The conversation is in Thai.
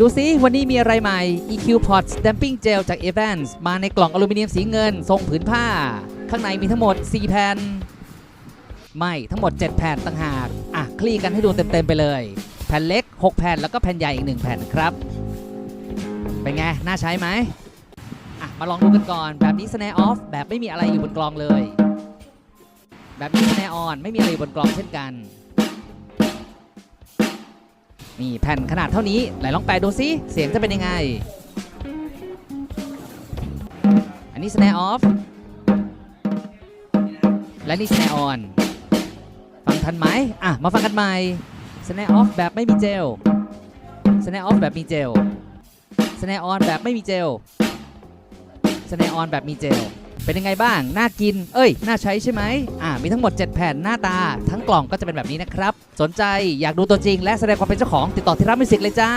ดูซิวันนี้มีอะไรใหม่ EQ Pot Stamping Gel จาก Evans มาในกล่องอลูมิเนียมสีเงิน ทรงผืนผ้า ข้างในมีทั้งหมด 4 แผ่น ไม่ทั้งหมด 7 แผ่นต่างหาก อะ คลี่กันให้ดูเต็ม ๆ ไปเลย แผ่นเล็ก 6 แผ่น แล้วก็แผ่นใหญ่อีก 1 แผ่นครับ เป็นไง น่าใช้ไหมอะ มาลองดูกันก่อน แบบนี้ snare off แบบไม่มีอะไรอยู่บนกลองเลย แบบนี้ snare on ไม่มีอะไรอยู่บนกลองเช่นกัน นี่แผ่นขนาดเท่านี้ไหนลองแปลดูซิ เสียงจะเป็นยังไง อันนี้ snare off และนี่ snare on ฟังทันไหมอะ มาฟังกันใหม่ snare off แบบไม่มีเจล snare off แบบมีเจล snare on แบบไม่มีเจล snare on แบบมีเจล เป็นยังไงบ้าง น่ากิน เอ้ย น่าใช้ใช่ไหมอ่า มีทั้งหมด 7 แผ่นหน้าตา ทั้งกล่องก็จะเป็นแบบนี้นะครับ สนใจอยากดูตัวจริง และแสดงความเป็นเจ้าของติดต่อที่รับมิสิกเลยจ้า